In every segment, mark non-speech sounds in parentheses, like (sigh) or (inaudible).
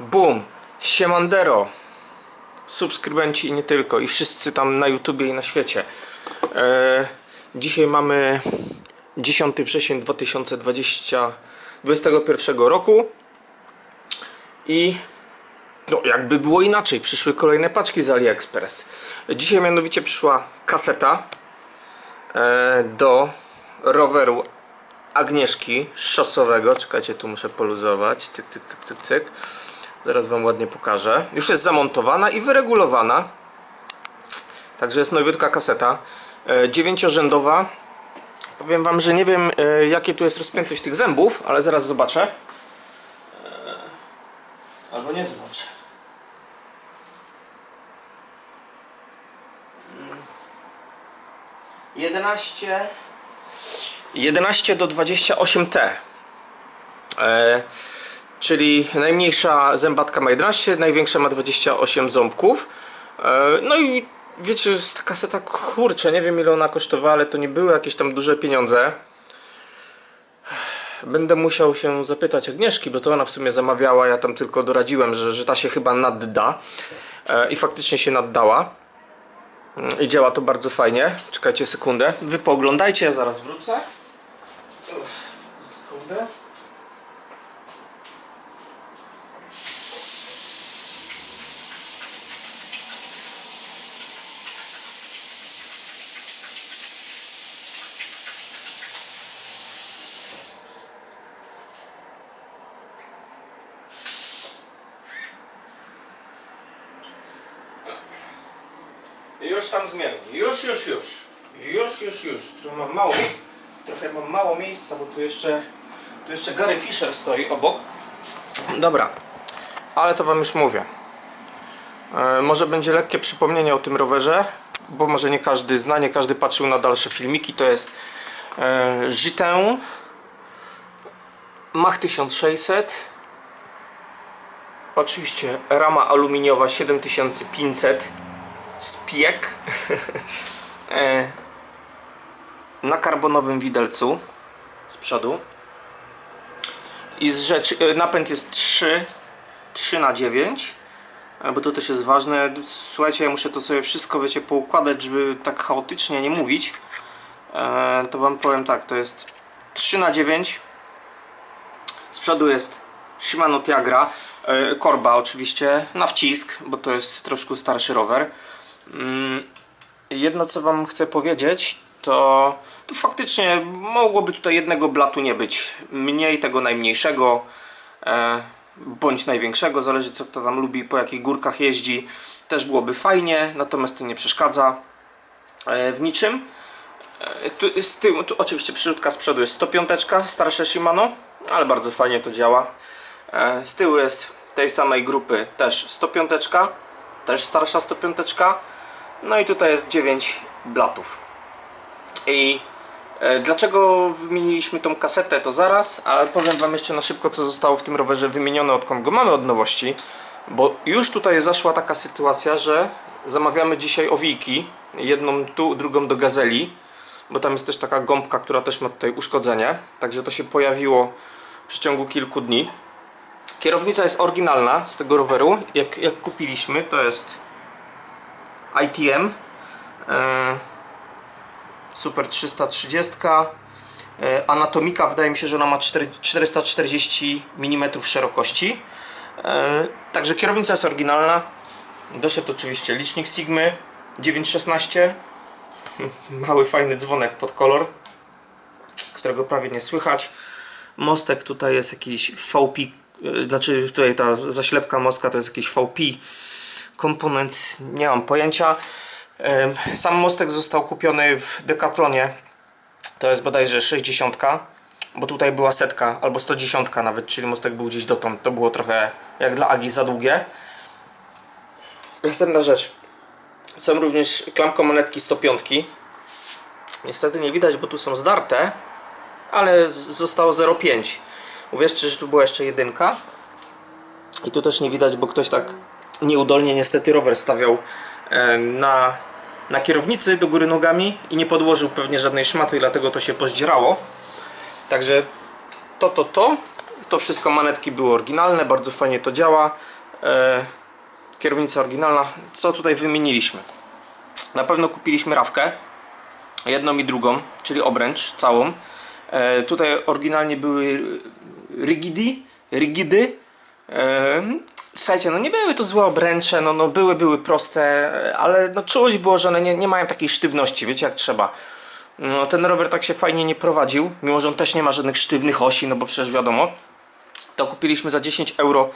Boom! Siemandero! Subskrybenci i nie tylko, i wszyscy tam na YouTubie i na świecie. E, dzisiaj mamy 10 wrzesień 2020, 2021 roku i no, jakby było inaczej, przyszły kolejne paczki z AliExpress. Dzisiaj mianowicie przyszła kaseta e, do roweru Agnieszki szosowego. Czekajcie, tu muszę poluzować. Cyk, cyk, cyk, cyk, cyk. Zaraz Wam ładnie pokażę. Już jest zamontowana i wyregulowana. Także jest nowiutka kaseta. E, dziewięciorzędowa. Powiem Wam, że nie wiem e, jakie tu jest rozpiętość tych zębów, ale zaraz zobaczę. E, albo nie zobaczę. Mm. 11 11 do 28T. Czyli najmniejsza zębatka ma 11, największa ma 28 ząbków. E, no i wiecie, ta kaseta, kurczę, nie wiem ile ona kosztowała, ale to nie były jakieś tam duże pieniądze. Będę musiał się zapytać Agnieszki, bo to ona w sumie zamawiała, ja tam tylko doradziłem, że, że ta się chyba nadda. E, I faktycznie się naddała. Mm, I działa to bardzo fajnie. Czekajcie sekundę. Wy pooglądajcie, ja zaraz wrócę. Sekundę. Już tam zmierzam. Już, już, już. Już, już, już. Trochę mam mało, trochę mam mało miejsca, bo tu jeszcze, tu jeszcze Gary Fisher stoi obok. Dobra, ale to Wam już mówię. E, może będzie lekkie przypomnienie o tym rowerze, bo może nie każdy zna, nie każdy patrzył na dalsze filmiki. To jest e, Gitin Mach 1600. Oczywiście rama aluminiowa 7500 spiek (laughs) e, na karbonowym widelcu z przodu. I z rzeczy, e, napęd jest 3 3 na 9 e, bo to też jest ważne. Słuchajcie ja muszę to sobie wszystko wiecie poukładać żeby tak chaotycznie nie mówić. To wam powiem tak to jest 3 na 9 z przodu jest Shimano Tiagra korba oczywiście na wcisk bo to jest troszkę starszy rower Jedno co wam chcę powiedzieć to, to faktycznie mogłoby tutaj jednego blatu nie być. Mniej tego najmniejszego e, bądź największego, zależy co kto tam lubi, po jakich górkach jeździ. Też byłoby fajnie, natomiast to nie przeszkadza e, w niczym. E, tu, z tyłu, tu oczywiście przyrzutka z przodu jest 105 starsze Shimano ale bardzo fajnie to działa. Z tyłu jest tej samej grupy też 105 też starsza 105 no i tutaj jest 9 blatów. I e, dlaczego wymieniliśmy tą kasetę to zaraz ale powiem wam jeszcze na szybko co zostało w tym rowerze wymienione odkąd go mamy od nowości. Bo już tutaj zaszła taka sytuacja, że zamawiamy dzisiaj owijki jedną tu, drugą do Gazeli bo tam jest też taka gąbka, która też ma tutaj uszkodzenie. Także to się pojawiło w przeciągu kilku dni. Kierownica jest oryginalna z tego roweru. Jak, jak kupiliśmy to jest ITM e, Super 330 e, Anatomika wydaje mi się, że ona ma 4, 440 mm szerokości. E, także kierownica jest oryginalna. Doszedł oczywiście licznik Sigmy 916 (laughs) mały fajny dzwonek pod kolor którego prawie nie słychać. Mostek tutaj jest jakiś VP znaczy tutaj ta zaślepka mostka to jest jakiś VP komponent nie mam pojęcia. Sam mostek został kupiony w Decathlonie. To jest bodajże 60 bo tutaj była setka albo 110 nawet czyli mostek był gdzieś dotąd. To było trochę jak dla Agi za długie. Następna rzecz. Są również klamkomonetki 105 niestety nie widać bo tu są zdarte ale zostało 0,5 uwierzcie, że tu była jeszcze jedynka. I tu też nie widać, bo ktoś tak nieudolnie niestety rower stawiał e, na, na kierownicy do góry nogami i nie podłożył pewnie żadnej szmaty, dlatego to się pozdzierało. Także to, to, to. To wszystko manetki były oryginalne, bardzo fajnie to działa. E, kierownica oryginalna. Co tutaj wymieniliśmy? Na pewno kupiliśmy rawkę, jedną i drugą, czyli obręcz całą. E, tutaj oryginalnie były rigidy, rigidy. Słuchajcie, no nie były to złe obręcze, no, no były, były proste, ale no czuć było, że one nie, nie mają takiej sztywności, wiecie jak trzeba. No, ten rower tak się fajnie nie prowadził, mimo że on też nie ma żadnych sztywnych osi, no bo przecież wiadomo. To kupiliśmy za 10 euro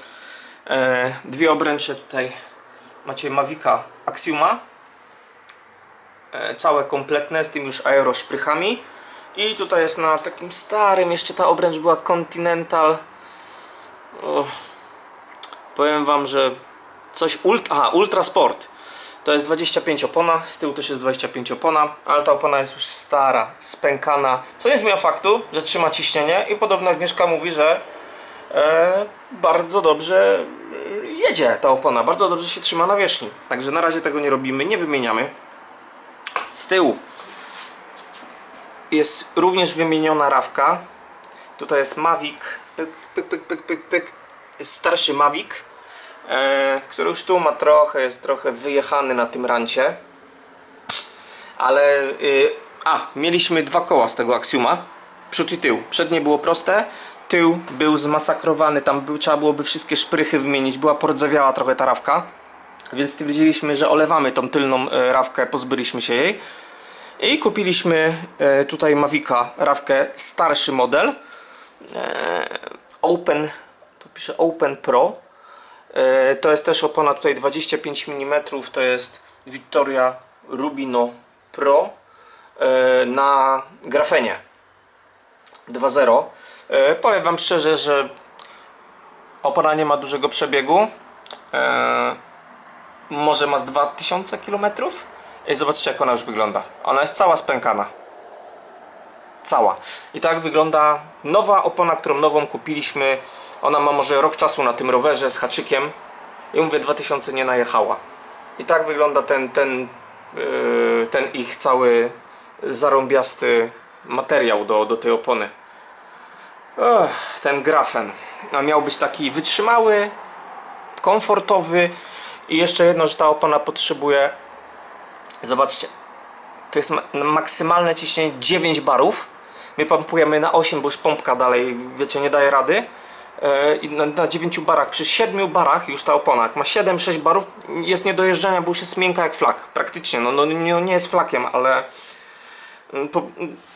e, dwie obręcze tutaj. Macie Mavica Axioma. E, całe kompletne, z tym już aeroszprychami. I tutaj jest na takim starym, jeszcze ta obręcz była Continental. O, powiem wam, że coś ult aha, Ultra Sport. To jest 25 opona, z tyłu też jest 25 opona, ale ta opona jest już stara, spękana. Co nie zmienia faktu, że trzyma ciśnienie i podobno Agnieszka mówi, że e, bardzo dobrze e, jedzie ta opona, bardzo dobrze się trzyma na wierzchni. Także na razie tego nie robimy, nie wymieniamy. Z tyłu jest również wymieniona rawka. Tutaj jest Mavic, pyk, pyk, pyk, pyk, pyk, pyk. Jest starszy Mavic, który już tu ma trochę, jest trochę wyjechany na tym rancie. Ale, y, a, mieliśmy dwa koła z tego Axioma, przód i tył. Przednie było proste, tył był zmasakrowany, tam był, trzeba byłoby wszystkie szprychy wymienić, była pordzewiała trochę ta rawka. Więc stwierdziliśmy, że olewamy tą tylną e, rawkę, pozbyliśmy się jej. I kupiliśmy e, tutaj Mavica rawkę starszy model. E, Open, to pisze Open Pro. E, To jest też opona tutaj 25 mm, to jest Victoria Rubino Pro e, na grafenie 2.0. E, Powiem Wam szczerze, że opona nie ma dużego przebiegu. Może ma z 2000 km. I zobaczcie jak ona już wygląda. Ona jest cała spękana. Cała. I tak wygląda nowa opona, którą nową kupiliśmy. Ona ma może rok czasu na tym rowerze z haczykiem. I mówię 2000 nie najechała. I tak wygląda ten, ten, yy, ten ich cały zarąbiasty materiał do, do tej opony. Ech, ten grafen. A miał być taki wytrzymały, komfortowy i jeszcze jedno, że ta opona potrzebuje Zobaczcie, to jest ma maksymalne ciśnienie 9 barów. My pompujemy na 8, bo już pompka dalej, wiecie, nie daje rady. I na, na 9 barach, przy 7 barach już ta opona, jak ma 7-6 barów, jest nie do jeżdżenia, bo już jest miękka jak flak. Praktycznie, no, no nie, nie jest flakiem, ale mm, po,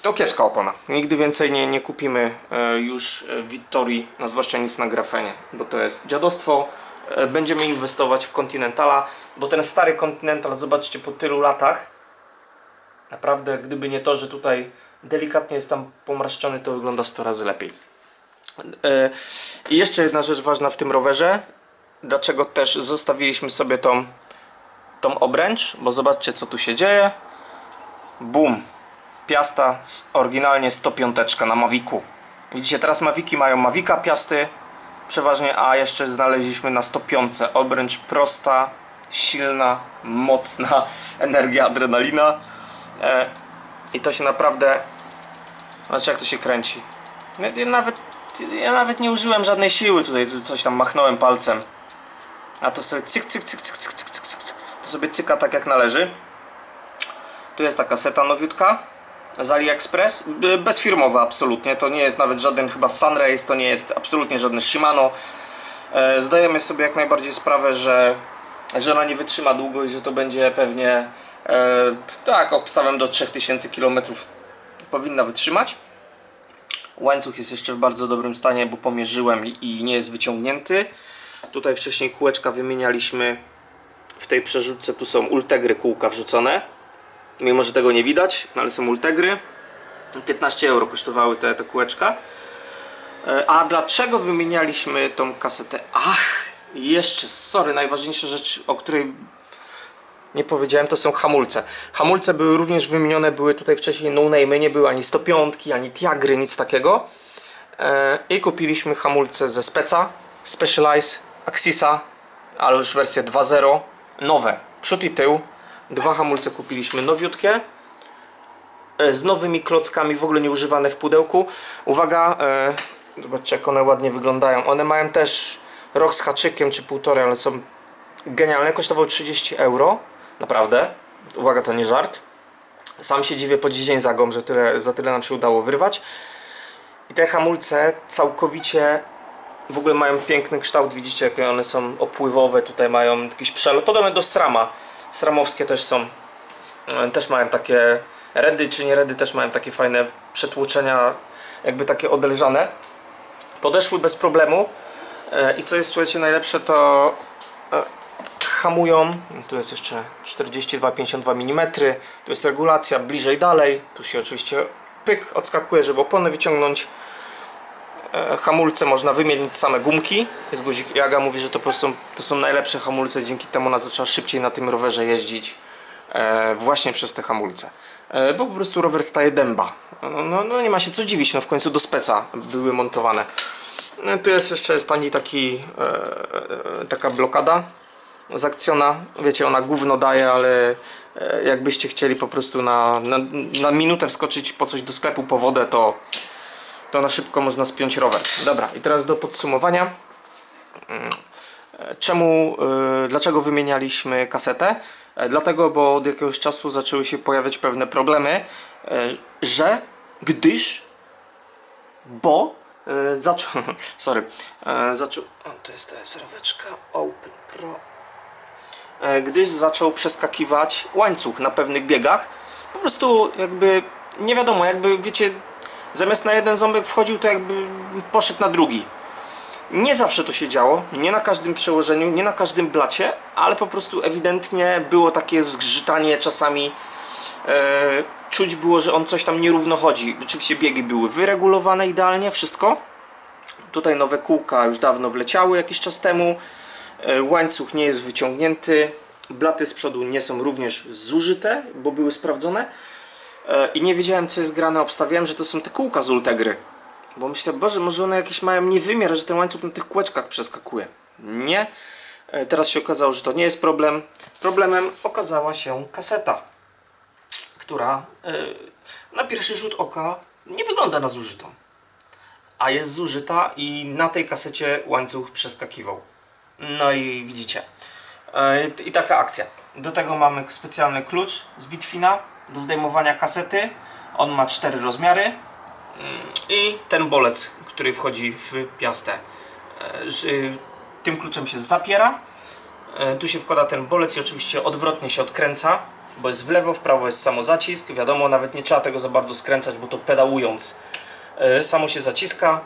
to kiepska opona. Nigdy więcej nie, nie kupimy e, już e, Vittorii, no zwłaszcza nic na grafenie, bo to jest dziadostwo. E, Będziemy inwestować w Continentala, bo ten stary Continental, zobaczcie, po tylu latach, naprawdę, gdyby nie to, że tutaj delikatnie jest tam pomarszczony, to wygląda 100 razy lepiej. E, I jeszcze jedna rzecz ważna w tym rowerze, dlaczego też zostawiliśmy sobie tą, tą obręcz, bo zobaczcie, co tu się dzieje. Boom! Piasta, oryginalnie 105 na Mavicu. Widzicie, teraz Maviki mają Mavica piasty, przeważnie, a jeszcze znaleźliśmy na 105 obręcz prosta, silna, mocna, (laughs) energia, adrenalina e, i to się naprawdę znaczy jak to się kręci nawet, ja nawet nie użyłem żadnej siły tutaj, coś tam machnąłem palcem. A to sobie cyk, cyk, cyk, cyk, cyk, cyk, cyk, cyk. To sobie cyka tak jak należy. Tu jest taka seta nowiutka z AliExpress, bezfirmowa absolutnie, to nie jest nawet żaden chyba Sunrace, to nie jest absolutnie żadne Shimano. E, zdajemy sobie jak najbardziej sprawę, że, że ona nie wytrzyma długo i że to będzie pewnie e, tak, obstawem do 3000 km powinna wytrzymać. Łańcuch jest jeszcze w bardzo dobrym stanie, bo pomierzyłem i, nie jest wyciągnięty. Tutaj wcześniej kółeczka wymienialiśmy w tej przerzutce, tu są Ultegry kółka wrzucone. Mimo, że tego nie widać, no ale są Ultegry. 15 euro kosztowały te, te kółeczka. E, A dlaczego wymienialiśmy tą kasetę? Ach, jeszcze, sorry, najważniejsza rzecz, o której nie powiedziałem, to są hamulce. Hamulce były również wymienione, były tutaj wcześniej no name, nie były ani 105, ani Tiagry, nic takiego. E, I kupiliśmy hamulce ze Speca, Specialized, Axisa, ale już wersję 2.0, nowe, przód i tył. Dwa hamulce kupiliśmy nowiutkie, e, z nowymi klockami, w ogóle nieużywane w pudełku. Uwaga, e, Zobaczcie jak one ładnie wyglądają. One mają też rok z haczykiem czy półtorej, ale są genialne. Kosztowały 30 euro. Naprawdę. Uwaga, to nie żart. Sam się dziwię po dziś dzień za gom, że tyle, za tyle nam się udało wyrwać. I te hamulce całkowicie w ogóle mają piękny kształt. Widzicie, jakie one są opływowe. Tutaj mają jakiś przelot. Podobne do SRAMa. SRAMowskie też są. e, Też mają takie redy, czy nie redy, też mają takie fajne przetłoczenia, jakby takie odelżane. Podeszły bez problemu. E, I co jest, słuchajcie, najlepsze, to e, hamują. Tu jest jeszcze 42-52 mm. Tu jest regulacja bliżej, dalej. Tu się oczywiście pyk odskakuje, żeby opony wyciągnąć. E, Hamulce można wymienić same gumki. Jest guzik Jaga mówi, że to po prostu to są najlepsze hamulce. Dzięki temu ona zaczęła szybciej na tym rowerze jeździć. E, właśnie przez te hamulce. E, bo po prostu rower staje dęba. No, no, no nie ma się co dziwić, no w końcu do speca były montowane. Tu jest jeszcze jest tani taki taka blokada z akcjona. Wiecie, ona gówno daje, ale e, jakbyście chcieli po prostu na, na, na minutę wskoczyć po coś do sklepu po wodę, to, to na szybko można spiąć rower. Dobra, i teraz do podsumowania. Mm, e, Czemu, e, dlaczego wymienialiśmy kasetę? Dlatego, bo od jakiegoś czasu zaczęły się pojawiać pewne problemy, że gdyż bo zaczął, (laughs) sorry, zaczął, to jest ta serweczka Open Pro, gdyż zaczął przeskakiwać łańcuch na pewnych biegach, po prostu jakby, nie wiadomo, jakby wiecie, zamiast na jeden ząbek wchodził, to jakby poszedł na drugi. Nie zawsze to się działo, nie na każdym przełożeniu, nie na każdym blacie, ale po prostu ewidentnie było takie zgrzytanie czasami. E, czuć było, że on coś tam nierówno chodzi. Oczywiście biegi były wyregulowane idealnie, wszystko. Tutaj nowe kółka już dawno wleciały jakiś czas temu. E, łańcuch nie jest wyciągnięty. Blaty z przodu nie są również zużyte, bo były sprawdzone. E, I nie wiedziałem co jest grane, obstawiałem, że to są te kółka z Ultegry. Bo myślę, Boże, może one jakieś mają niewymiar, że ten łańcuch na tych kółeczkach przeskakuje. Nie. E, Teraz się okazało, że to nie jest problem. Problemem okazała się kaseta, która na pierwszy rzut oka nie wygląda na zużytą. A jest zużyta i na tej kasecie łańcuch przeskakiwał. No i widzicie. E, I taka akcja. Do tego mamy specjalny klucz z Bitfina do zdejmowania kasety. On ma cztery rozmiary i ten bolec, który wchodzi w piastę. E, Tym kluczem się zapiera. E, Tu się wkłada ten bolec i oczywiście odwrotnie się odkręca, bo jest w lewo, w prawo jest samo zacisk. Wiadomo, nawet nie trzeba tego za bardzo skręcać, bo to pedałując samo się zaciska.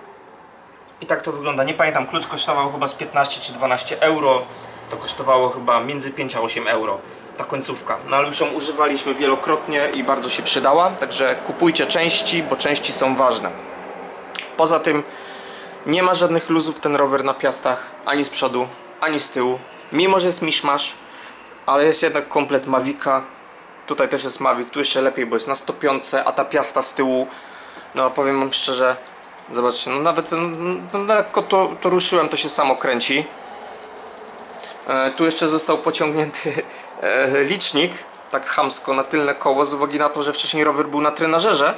I tak to wygląda. Nie pamiętam, klucz kosztował chyba z 15 czy 12 euro. To kosztowało chyba między 5 a 8 euro. Ta końcówka. No ale już ją używaliśmy wielokrotnie i bardzo się przydała. Także kupujcie części, bo części są ważne. Poza tym nie ma żadnych luzów ten rower na piastach, ani z przodu, ani z tyłu. Mimo, że jest miszmasz, ale jest jednak komplet Mavica. Tutaj też jest Mavic, tu jeszcze lepiej, bo jest na 105, a ta piasta z tyłu, no powiem wam szczerze, zobaczcie, no nawet no, no, lekko to, to ruszyłem, to się samo kręci. E, tu jeszcze został pociągnięty (laughs) e, licznik, tak chamsko, na tylne koło, z uwagi na to, że wcześniej rower był na trenażerze.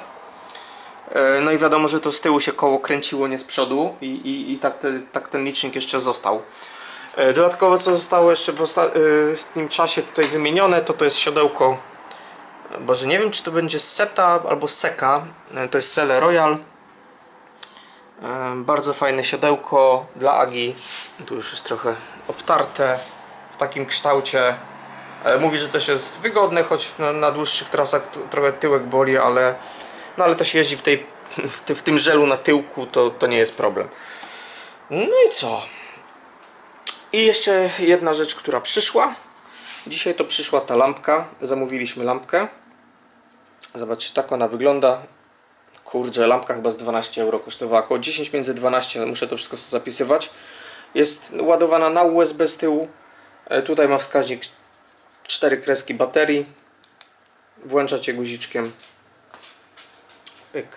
E, No i wiadomo, że to z tyłu się koło kręciło, nie z przodu i, i, i tak, te, tak ten licznik jeszcze został. E, Dodatkowo co zostało jeszcze w, e, w tym czasie tutaj wymienione, to to jest siodełko Boże, nie wiem czy to będzie Seta albo Seka, E, to jest Sele Royal. Bardzo fajne siodełko dla Agi. Tu już jest trochę obtarte w takim kształcie. E, Mówi, że też jest wygodne, choć na, dłuższych trasach trochę tyłek boli, ale, no ale się jeździ w, tej, (laughs) w tym żelu na tyłku, to, to nie jest problem. No i co? I jeszcze jedna rzecz, która przyszła. Dzisiaj to przyszła ta lampka. Zamówiliśmy lampkę. Zobaczcie, tak ona wygląda. Kurczę, lampka chyba z 12 euro kosztowała. Około 10 między 12, muszę to wszystko zapisywać. Jest ładowana na USB z tyłu. E, Tutaj ma wskaźnik 4 kreski baterii. Włączacie guziczkiem. Pyk.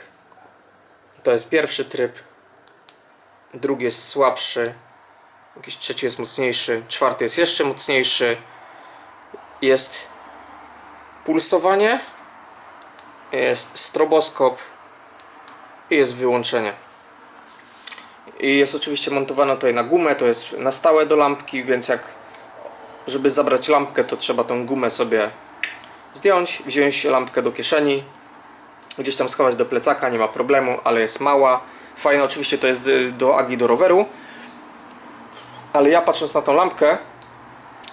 To jest pierwszy tryb. Drugi jest słabszy. Jakiś trzeci jest mocniejszy. Czwarty jest jeszcze mocniejszy. Jest pulsowanie. Jest stroboskop. Jest wyłączenie. i jest oczywiście montowana tutaj na gumę, to jest na stałe do lampki, więc jak żeby zabrać lampkę, to trzeba tą gumę sobie zdjąć, wziąć lampkę do kieszeni, gdzieś tam schować do plecaka, nie ma problemu, ale jest mała. Fajna oczywiście to jest y, do agi do roweru, ale ja patrząc na tą lampkę,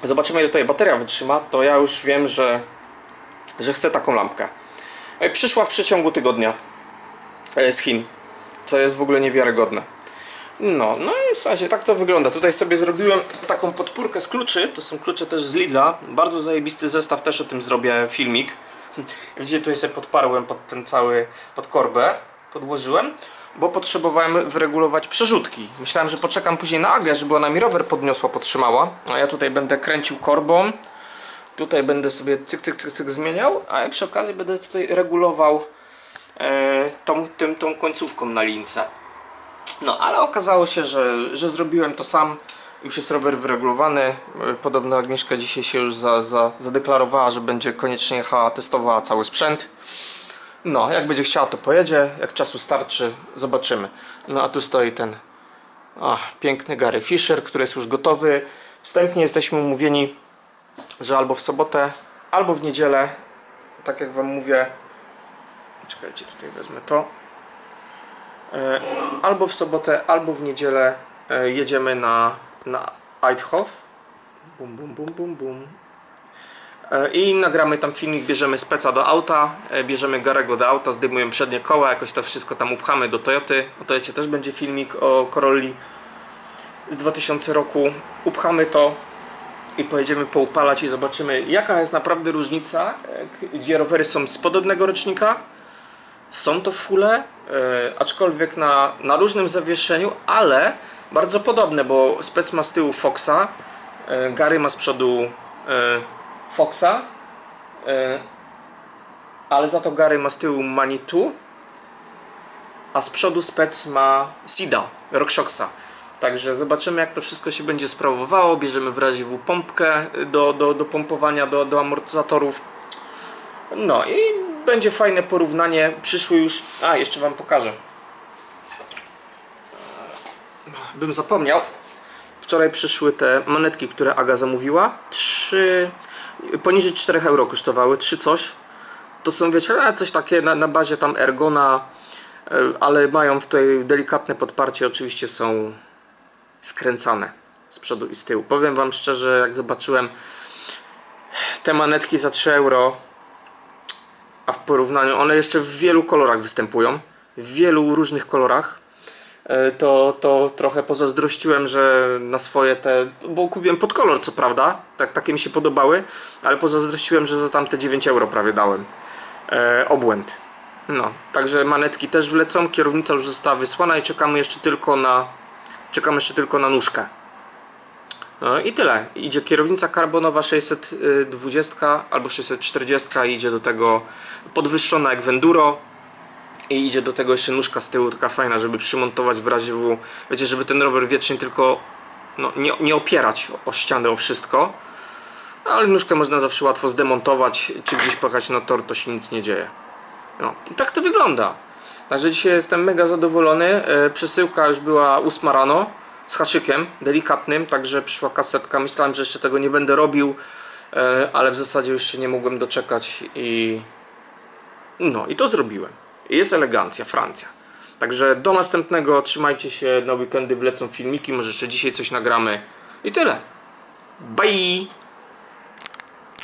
zobaczymy ile tutaj bateria wytrzyma, to ja już wiem, że, że chcę taką lampkę. Przyszła w przeciągu tygodnia z Chin, co jest w ogóle niewiarygodne. No, no i słuchajcie, tak to wygląda. Tutaj sobie zrobiłem taką podpórkę z kluczy. To są klucze też z Lidla. Bardzo zajebisty zestaw, też o tym zrobię filmik. (laughs) Widzicie, tutaj sobie podparłem pod ten cały, pod korbę. Podłożyłem, bo potrzebowałem wyregulować przerzutki. Myślałem, że poczekam później na Agę, żeby ona mi rower podniosła, podtrzymała. A ja tutaj będę kręcił korbą. Tutaj będę sobie cyk, cyk, cyk, cyk zmieniał, a ja przy okazji będę tutaj regulował e, tą, tym, tą końcówką na lince. No, ale okazało się, że, że zrobiłem to sam. Już jest rower wyregulowany. E, Podobno Agnieszka dzisiaj się już za, za, zadeklarowała, że będzie koniecznie jechała, testowała cały sprzęt. No, jak będzie chciała, to pojedzie. Jak czasu starczy, zobaczymy. No, a tu stoi ten ach, piękny Gary Fisher, który jest już gotowy. Wstępnie jesteśmy umówieni, że albo w sobotę, albo w niedzielę, tak jak Wam mówię. Czekajcie, tutaj wezmę to. E, albo w sobotę, albo w niedzielę e, jedziemy na, na Eidhof. Bum, bum, bum, bum, bum. E, I nagramy tam filmik, bierzemy speca do auta, bierzemy Garego do auta, zdejmujemy przednie koła, jakoś to wszystko tam upchamy do Toyoty. O Toyocie też będzie filmik o Corolli z 2000 roku. Upchamy to i pojedziemy poupalać i zobaczymy jaka jest naprawdę różnica, gdzie rowery są z podobnego rocznika, są to fule, e, aczkolwiek na, na różnym zawieszeniu, ale bardzo podobne, bo spec ma z tyłu Foxa, e, Gary ma z przodu e, Foxa, ale za to Gary ma z tyłu Manitou, a z przodu spec ma Sida, RockShoxa. Także zobaczymy jak to wszystko się będzie sprawowało. Bierzemy w razie W pompkę do, do, do pompowania, do, do amortyzatorów. No i będzie fajne porównanie. Przyszły już. A, jeszcze Wam pokażę. Bym zapomniał. Wczoraj przyszły te manetki, które Aga zamówiła. Trzy. Poniżej 4 euro kosztowały. Trzy coś. To są, wiecie, a, coś takie na, na bazie tam Ergona, e, ale mają tutaj delikatne podparcie. Oczywiście są skręcane z przodu i z tyłu. Powiem Wam szczerze, jak zobaczyłem te manetki za 3 euro, a w porównaniu, one jeszcze w wielu kolorach występują, w wielu różnych kolorach, e, to, to trochę pozazdrościłem, że na swoje te, bo kupiłem pod kolor co prawda, tak, takie mi się podobały, ale pozazdrościłem, że za tamte 9 euro prawie dałem. E, obłęd. No, także manetki też wlecą, kierownica już została wysłana i czekamy jeszcze tylko na czekam jeszcze tylko na nóżkę. No i tyle. Idzie kierownica karbonowa 620 albo 640 i idzie do tego podwyższona jak w Enduro i idzie do tego jeszcze nóżka z tyłu taka fajna, żeby przymontować w razie W. Wiecie, żeby ten rower wiecznie tylko no, nie, nie opierać o, o ścianę, o wszystko. No, ale nóżkę można zawsze łatwo zdemontować, czy gdzieś pojechać na tor, to się nic nie dzieje. No, i tak to wygląda. Także dzisiaj jestem mega zadowolony. E, Przesyłka już była 8 rano z haczykiem delikatnym, także przyszła kasetka. Myślałem, że jeszcze tego nie będę robił, e, ale w zasadzie już się nie mogłem doczekać i no i to zrobiłem. Jest elegancja, Francja. Także do następnego, trzymajcie się, na weekendy wlecą filmiki, może jeszcze dzisiaj coś nagramy i tyle. Bye!